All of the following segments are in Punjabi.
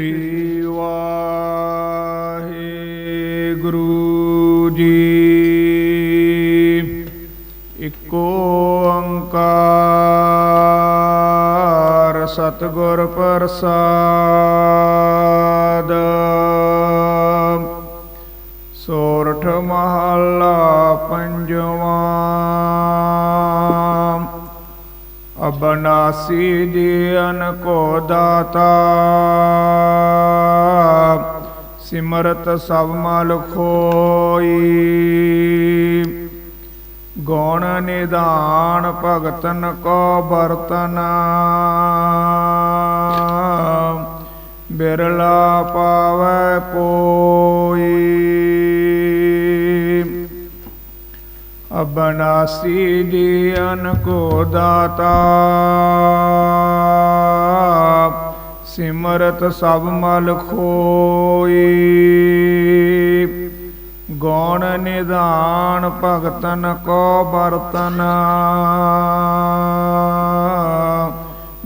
ਸ੍ਰੀ ਵਾਹਿਗੁਰੂ ਜੀ। ਇਕੋ ਓੰਕਾਰ ਸਤਿਗੁਰ ਪ੍ਰਸਾਦ। ਸੋਰਠ ਮਹੱਲਾ ਪੰਜਵਾਂ। ਅਬਨਾਸੀ ਜੀਵਨ ਕੋ ਦਾਤਾ। ਸਿਮਰਤ ਸਭ ਮਲ ਖੋਈ ਗੌਣ ਨਿਦਾਨ ਭਗਤਨ ਕੋ ਬਰਤਨ ਬਿਰਲਾ ਪਾਵੈ ਕੋਈ ਅਬਨਾਸੀ ਜੀਵਨ ਕੋ ਦਾਤਾ। ਸਿਮਰਤ ਸਭ ਮਲ ਖੋਈ। ਗੌਣ ਨਿਦਾਨ ਭਗਤਨ ਕੋ ਬਰਤਨ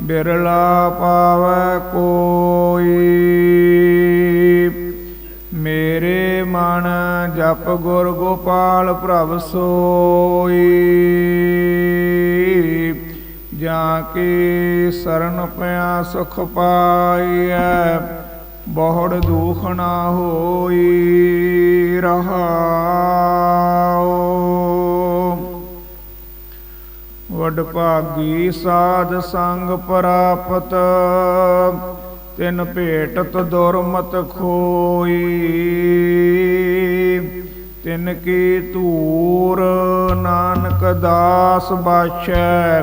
ਬਿਰਲਾ ਪਾਵੈ ਕੋਈ। ਮੇਰੇ ਮਨ ਜਪ ਗੁਰ ਗੋਪਾਲ ਪ੍ਰਭ ਸੋਈ। ਕੀ ਸਰਨ ਪਿਆ ਸੁਖ ਪਾਈਐ, ਬਹੁੜ ਦੁਖ ਨਾ ਹੋਈ ਰਹਾਉ। ਵਡ ਭਾਗੀ ਸਾਧ ਸੰਗ ਪ੍ਰਾਪਤ, ਤਿਨ ਭੇਟਤ ਦੁਰਮਤ ਖੋਈ। ਤਿਨ ਕੀ ਧੂਰ ਨਾਨਕ ਦਾਸ ਬਾਛੈ